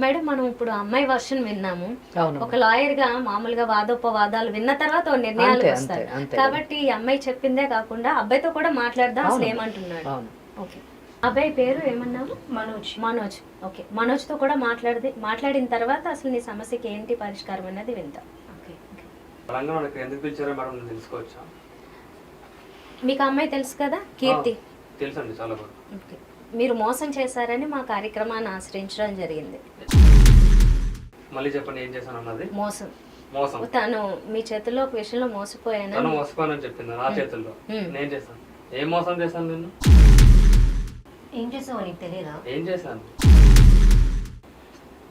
Madam మనం ఇప్పుడు అమ్మాయి వర్షన్ విన్నాము. అవును ఒక లాయర్గా మామూలుగా వాదోపవాదాలు విన్న తర్వాత నిర్ణయాలు వస్తాయి. కాబట్టి ఈ అమ్మాయి చెప్పిందే కాకుండా అబ్బాయితో కూడా మాట్లాడదాం అసలు ఏమంటున్నాడు. అవును. ఓకే. అబ్బాయి పేరు ఏమన్నావు? మనోజ్. మనోజ్. ఓకే. మనోజ్తో కూడా మాట్లాడి మాట్లాడిన తర్వాత అసలు నీ సమస్యకి ఏంటి పరిష్కారం అనేది వింటాం మీకు అమ్మాయి తెలుసు కదా? కీర్తి. తెలుసండి చాలా బాగా ఓకే. మీరు మోసం చేశారని మా కార్యక్రమాన్ని ఆశ్రయించడం జరిగింది. మళ్ళీ చెప్పండి ఏం చేశాను అన్నది? మోసం. మోసం. తను మీ చేతిలో ఒక విషయంలో మోసపోయాను తను మోసపోయానని చెప్పింది నా చేతుల్లో. నేను చేశాను. ఏం మోసం చేశాను నేను ఏం చేసావో నీకు తెలియదా? ఏం చేశాను?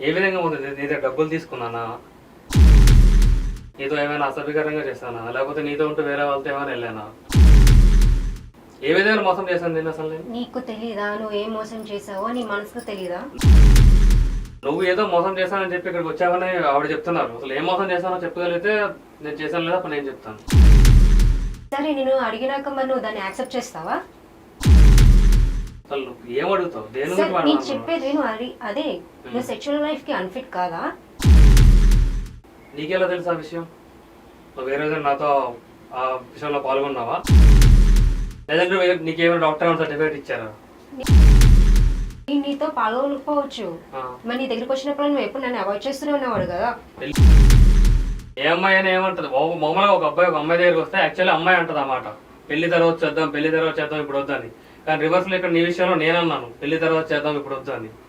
ఏ విధంగా ఉంది? నీ దగ్గర డబ్బులు తీసుకున్నానా? నీతో ఏమైనా అసభ్యకరంగా చేశానా? లేకపోతే నీతో ఉంటూ వేరే వాళ్ళతో ఏమైనా వెళ్ళానా? ఏ విధంగా మోసం చేశాను నేను అసలు నేను? నీకు తెలియదా నువ్వు ఏం మోసం చేసావో నీ మనసుకు తెలియదా నువ్వు ఏదో మోసం చేశానని చెప్పి ఇక్కడికి వచ్చావని ఆవిడ చెప్తున్నారు. అసలు ఏం మోసం చేశానో చెప్పగలిగితే నేను చేశాను లేదా? అప్పుడు నేను చెప్తాను. సరే నేను అడిగినాక మరి నువ్వు దాన్ని యాక్సెప్ట్ చేస్తావా? అసలు నువ్వు ఏం అడుగుతావు? దేని సరే గురించి నేను మాట్లాడుతున్నావు? చెప్పేది నువ్వు అడి అదే నువ్వు సెక్షువల్ లైఫ్కి అన్ఫిట్ కాదా? నీకెలా తెలుసు ఆ విషయం? నువ్వు వేరే నాతో ఆ విషయంలో పాల్గొన్నావా? లేదంటే నీకేమైనా డాక్టర్ సర్టిఫికేట్ ఇచ్చారా? నేను నీతో పాల్గొనకపోవచ్చు. మరి నీ దగ్గరికి వచ్చినప్పుడు నువ్వు ఎప్పుడు నన్ను అవాయిడ్ చేస్తూనే ఉన్నవాడు కదా? ఏ అమ్మాయి అని ఏమంటది? మామూలుగా ఒక అబ్బాయి ఒక అమ్మాయి దగ్గరికి వస్తే యాక్చువల్లీ అమ్మాయి అంటది అన్నమాట పెళ్ళి తర్వాత చేద్దాం పెళ్ళి తర్వాత చేద్దాం ఇప్పుడు వద్దని కానీ రివర్స్లో ఇక్కడ నీ విషయంలో నేనన్నాను పెళ్ళి తర్వాత చేద్దాం ఇప్పుడు వద్దని నేను?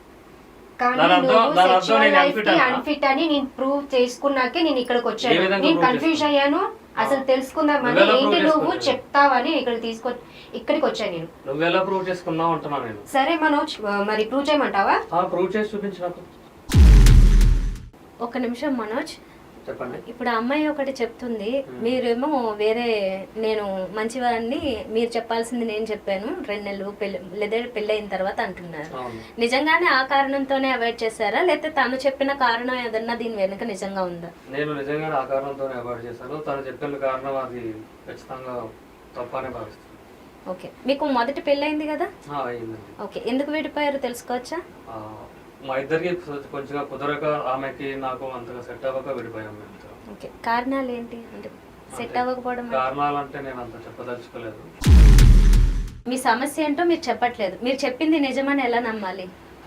అన్ఫిట్ అని నేను ప్రూవ్ చేసుకున్నాకే నేను ఇక్కడికి వచ్చాను. నేను కన్ఫ్యూజ్? అయ్యాను? అసలు తెలుసుకుందామని ఏంటి నువ్వు? చెప్తావని ఇక్కడ తీసుకో ఇక్కడికి వచ్చాను నేను. నువ్వు ఎలా ప్రూవ్ చేసుకున్నావు అంటున్నా నేను. సరే మనోజ్ మరి ప్రూవ్ చేయమంటావా? ఆ ప్రూవ్ చేసి చూపించు నాకు. ఒక నిమిషం మనోజ్. చెప్పండి. ఇప్పుడు అమ్మాయి ఒకటి చెప్తుంది మీరేమో వేరే నేను మంచివాడిని మీరు చెప్పాల్సింది నేను చెప్పాను రెండు నెలలు పెళ్ళి లేదా పెళ్ళి అయిన తర్వాత అంటున్నారు. నిజంగానే ఆ కారణంతోనే అవాయిడ్ చేశారా? లేకపోతే తను చెప్పిన కారణం ఏదన్నా దీని వెనుక నిజంగా ఉందా? నేను నిజంగానే ఆ కారణంతోనే అవాయిడ్ చేశాను. తను చెప్పిన కారణం అది ఖచ్చితంగా తప్పనే భావిస్తాను ఓకే. మీకు మొదటి పెళ్ళయింది కదా? ఓకే. ఎందుకు విడిపోయారో తెలుసుకోవచ్చా? మా ఇద్దరికి కొంచెం కుదరక ఆమెకి నాకు అంతగా సెట్ అవ్వక విడిపోయాం మేము ఇద్దరం. ఓకే. కారణాలు ఏంటి అంటే సెట్ అవ్వకపోవడం? కారణాలు అంటే నేను అంత చెప్పదలుచుకోలేదు. మీ సమస్య ఏంటో మీరు చెప్పట్లేదు. మీరు చెప్పింది నిజమని ఎలా నమ్మాలి?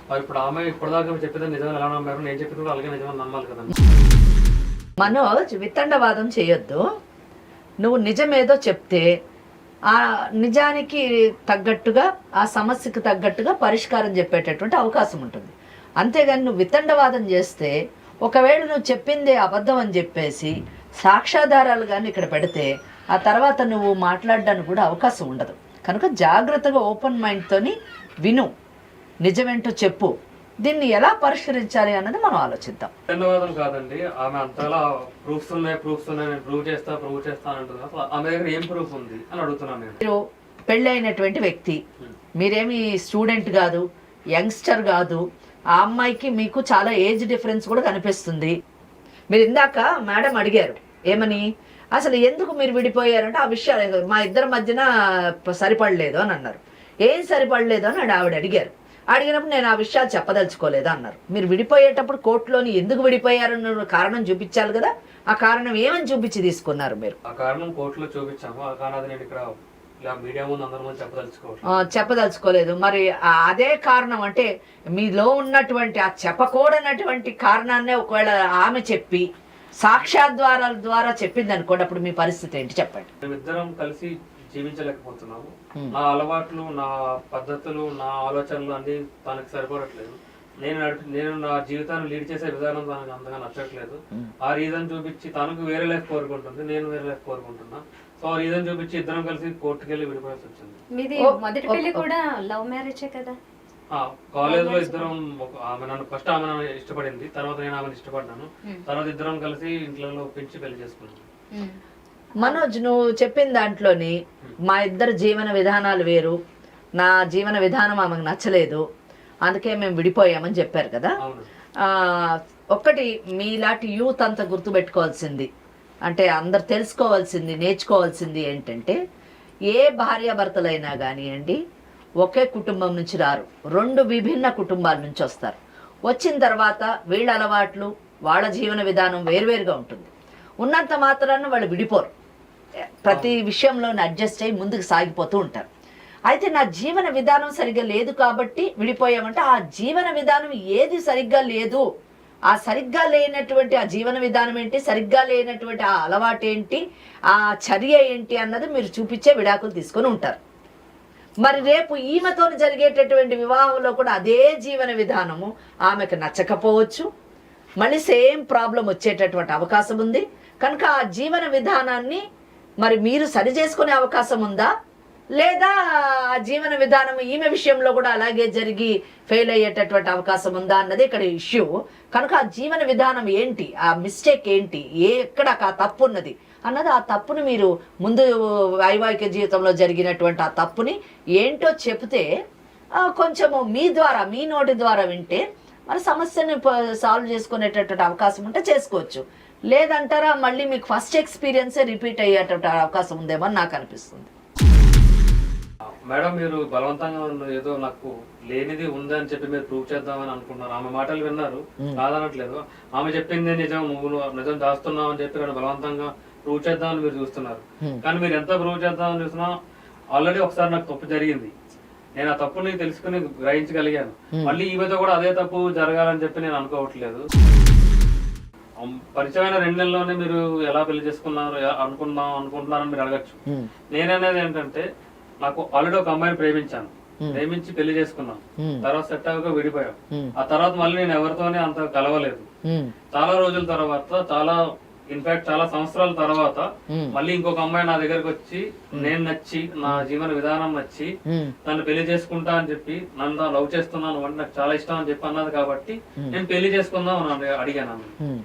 మరి ఇప్పుడు ఆమె ఇప్పటిదాకా చెప్పేది నిజం ఎలా నమ్మారు? నేను చెప్పింది కూడా అలాగే నిజమని నమ్మాలి కదండి మనోజ్ వితండవాదం చేయొద్దు. నువ్వు నిజమేదో చెప్తే ఆ నిజానికి తగ్గట్టుగా ఆ సమస్యకు తగ్గట్టుగా పరిష్కారం చెప్పేటటువంటి అవకాశం ఉంటుంది. అంతేగాని నువ్వు వితండవాదం చేస్తే ఒకవేళ నువ్వు చెప్పిందే అబద్ధం అని చెప్పేసి సాక్ష్యాధారాలు కానీ ఇక్కడ పెడితే ఆ తర్వాత నువ్వు మాట్లాడడానికి కూడా అవకాశం ఉండదు. కనుక జాగ్రత్తగా ఓపెన్ మైండ్తోని విను. నిజమేంటో చెప్పు. దీన్ని ఎలా పరిష్కరించాలి అన్నది మనం ఆలోచిద్దాం. ధన్యవాదాలు కాదండి. ఆమె అంతలా ప్రూఫ్స్ ఉన్నాయి ప్రూఫ్స్ ఉన్నాయి. నేను ప్రూవ్ చేస్తా ప్రూవ్ చేస్తా అంటుంది. ఆమె దగ్గర ఏం ప్రూఫ్ ఉంది అని అడుగుతున్నాను నేను. మీరు పెళ్ళైనటువంటి వ్యక్తి. మీరేమి స్టూడెంట్ కాదు యంగ్స్టర్ కాదు ఆ అమ్మాయికి మీకు చాలా ఏజ్ డిఫరెన్స్ కూడా కనిపిస్తుంది. మీరు ఇందాక మేడం అడిగారు ఏమని? అసలు ఎందుకు మీరు విడిపోయారంటే ఆ విషయాలు మా ఇద్దరి మధ్యన సరిపడలేదు అని అన్నారు. ఏం సరిపడలేదు? అని ఆవిడ అడిగారు. అడిగినప్పుడు నేను ఆ విషయాలు చెప్పదలుచుకోలేదు అన్నారు. మీరు విడిపోయేటప్పుడు కోర్టులోని ఎందుకు విడిపోయారన్న కారణం చూపించాలి కదా. ఆ కారణం ఏమని చూపించి తీసుకున్నారు మీరు? ఆ కారణం కోర్టులో చూపించాము. ఆ కారణం నేను ఇక్కడ చెప్పదలుచుకోలేదు. మరి అదే కారణం అంటే మీలో ఉన్నటువంటి ఆ చెప్పకూడనటువంటి కారణాన్నే ఒకవేళ ఆమె చెప్పి సాక్ష్యాద్వారాల ద్వారా చెప్పింది అనుకోండి అప్పుడు మీ పరిస్థితి ఏంటి చెప్పండి. మేమిద్దరం కలిసి జీవించలేకపోతున్నాము. నా అలవాట్లు నా పద్ధతులు నా ఆలోచనలు అన్ని తనకి సరిపడట్లేదు. నేను నడిపి నేను నా జీవితాన్ని లీడ్ చేసే విధానం తనకు అంతగా నచ్చట్లేదు. ఆ రీజన్ చూపించి తనకు వేరే లైఫ్ కోరుకుంటుంది నేను వేరే లైఫ్ కోరుకుంటున్నా. సో ఆ రీజన్ చూపించి ఇద్దరం కలిసి కోర్టుకి వెళ్ళి విడిపోయాల్సి వచ్చింది. మీది ఓ, మొదటి ఓ, పెళ్ళి ఓ. కూడా లవ్ మ్యారేజే కదా? కాలేజ్లో ఇద్దరం ఒక- ఆమె నన్ను ఫస్ట్ ఆమె నన్ను ఇష్టపడింది తర్వాత నేను ఆమెను ఇష్టపడ్డాను. Hmm. తర్వాత ఇద్దరం కలిసి ఇంట్లో ఒప్పించి పెళ్ళి చేసుకున్నాను ఉమ్. మనోజ్ నువ్వు చెప్పిన దాంట్లోని మా ఇద్దరు జీవన విధానాలు వేరు. నా జీవన విధానం ఆమెకు నచ్చలేదు. అందుకే మేము విడిపోయామని చెప్పారు కదా? అవును. ఆ, ఒక్కటి మీలాంటి యూత్ అంతా గుర్తుపెట్టుకోవాల్సింది. అంటే అందరు తెలుసుకోవాల్సింది నేర్చుకోవాల్సింది ఏంటంటే ఏ భార్యాభర్తలైనా కానివ్వండి ఒకే కుటుంబం నుంచి రారు. రెండు విభిన్న కుటుంబాల నుంచి వస్తారు. వచ్చిన తర్వాత వీళ్ళ అలవాట్లు వాళ్ళ జీవన విధానం వేరువేరుగా ఉంటుంది. ఉన్నంత మాత్రాన వాళ్ళు విడిపోరు. ప్రతి విషయంలోనే అడ్జస్ట్ అయ్యి ముందుకు సాగిపోతూ ఉంటారు. అయితే నా జీవన విధానం సరిగ్గా లేదు కాబట్టి విడిపోయామంటే ఆ జీవన విధానం ఏది సరిగ్గా లేదు. ఆ సరిగ్గా లేనటువంటి ఆ జీవన విధానం ఏంటి? సరిగ్గా లేనటువంటి ఆ అలవాటు ఏంటి? ఆ చర్య ఏంటి అన్నది మీరు చూపించే విడాకులు తీసుకొని ఉంటారు. మరి రేపు ఈమెతో జరిగేటటువంటి వివాహంలో కూడా అదే జీవన విధానము ఆమెకు నచ్చకపోవచ్చు. మళ్ళీ సేమ్ ప్రాబ్లం వచ్చేటటువంటి అవకాశం ఉంది. కనుక ఆ జీవన విధానాన్ని మరి మీరు సరి చేసుకునే అవకాశం ఉందా? లేదా ఆ జీవన విధానం ఈమె విషయంలో కూడా అలాగే జరిగి ఫెయిల్ అయ్యేటటువంటి అవకాశం ఉందా అన్నది ఇక్కడ ఇష్యూ. కనుక ఆ జీవన విధానం ఏంటి? ఆ మిస్టేక్ ఏంటి? ఏ ఎక్కడ ఆ తప్పు ఉన్నది? అన్నది ఆ తప్పుని మీరు ముందు వైవాహిక జీవితంలో జరిగినటువంటి ఆ తప్పుని ఏంటో చెప్తే కొంచెము మీ ద్వారా మీ నోటి ద్వారా వింటే మరి సమస్యని సాల్వ్ చేసుకునేటటువంటి అవకాశం ఉంటే చేసుకోవచ్చు. లేదంటారా మళ్ళీ మీకు ఫస్ట్ ఎక్స్పీరియన్సే రిపీట్ అయ్యేటటువంటి అవకాశం ఉందేమో నాకు అనిపిస్తుంది. మేడం మీరు బలవంతంగా ఉన్న ఏదో నాకు లేనిది ఉందని చెప్పి మీరు ప్రూవ్ చేద్దామని అనుకున్నారు ఆమె మాటలు విన్నారు. కాదనట్లేదు. ఆమె చెప్పింది నిజం నువ్వు నిజం దాస్తున్నావు అని చెప్పి బలవంతంగా ప్రూవ్ చేద్దామని మీరు చూస్తున్నారు. కానీ మీరు ఎంత ప్రూవ్ చేద్దామని చూసినా ఆల్రెడీ ఒకసారి నాకు తప్పు జరిగింది. నేను ఆ తప్పుని తెలుసుకుని గ్రహించగలిగాను. మళ్ళీ ఈమెతో కూడా అదే తప్పు జరగాలని చెప్పి నేను అనుకోవట్లేదు. పరిచయమైన రెండు నెలల్లోనే మీరు ఎలా పెళ్ళి చేసుకున్నారు అనుకున్నాం అనుకుంటున్నారని మీరు అడగచ్చు. నేననేది ఏంటంటే నాకు ఆల్రెడీ ఒక అమ్మాయిని ప్రేమించాను. ప్రేమించి పెళ్ళి చేసుకున్నాను. తర్వాత సెట్ అవ్వక విడిపోయాం. ఆ తర్వాత మళ్ళీ నేను ఎవరితోనే అంత కలవలేదు. చాలా రోజుల తర్వాత చాలా ఇన్ఫాక్ట్ చాలా సంవత్సరాల తర్వాత మళ్ళీ ఇంకొక అమ్మాయి నా దగ్గరకు వచ్చి నేను నచ్చి నా జీవన విధానం నచ్చి నన్ను పెళ్ళి చేసుకుంటా అని చెప్పి నన్ను లవ్ చేస్తున్నాను అంటే నాకు చాలా ఇష్టం అని చెప్పి అన్నది కాబట్టి నేను పెళ్ళి చేసుకుందాం అని అడిగా- అడిగాను.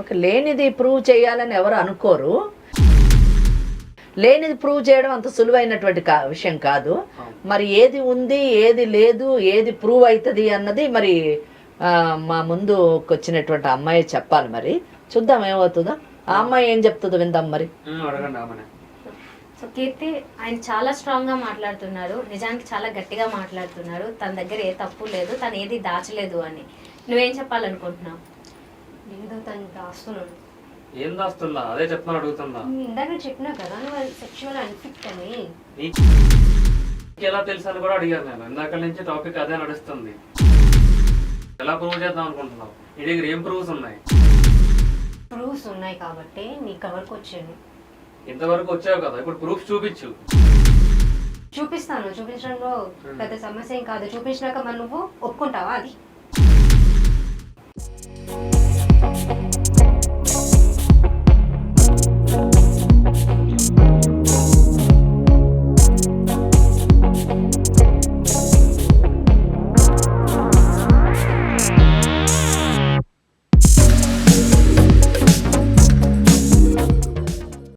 ఓకే లేనిది ప్రూవ్ చేయాలని ఎవరు అనుకోరు. లేనిది ప్రూవ్ చేయడం అంత సులువైనటువంటి కా విషయం కాదు. మరి ఏది ఉంది ఏది లేదు ఏది ప్రూవ్ అవుతుంది అన్నది మరి ఆ, మా ముందు వచ్చినటువంటి అమ్మాయి చెప్పాలి మరి. చూద్దాం ఏమవుతుందో. ఆ అమ్మాయి ఏం చెప్తుందో విందాం మరి. సో కీర్తి ఆయన చాలా స్ట్రాంగ్గా మాట్లాడుతున్నాడు. నిజానికి చాలా గట్టిగా మాట్లాడుతున్నాడు. తన దగ్గర ఏ తప్పు లేదు తను ఏది దాచలేదు అని. నువ్వేం చెప్పాలనుకుంటున్నావు? ఏదో తను రాస్తున్నాడు ఏం దాస్తున్నా? అదే చెప్తాను అడుగుతున్నా. ఇందాక చెప్పినా కదా నువ్వు సెక్షువల్ అన్ఫిట్ అని ఎలా తెలుసు అని కూడా అడిగాను నేను. ఇందాక నుంచి టాపిక్ అదే నడుస్తుంది. ఎలా ప్రూవ్ చేద్దాం అనుకుంటున్నావు? నీ దగ్గర ఏం ప్రూఫ్స్ ఉన్నాయి? ప్రూఫ్స్ ఉన్నాయి కాబట్టి నీ కవర్కి వచ్చాను ఇంతవరకు వచ్చావు కదా ఇప్పుడు ప్రూఫ్ చూపించు. చూపిస్తాను. చూపించడంలో పెద్ద సమస్య ఏం కాదు. చూపించినాక మరి నువ్వు ఒప్పుకుంటావా అది?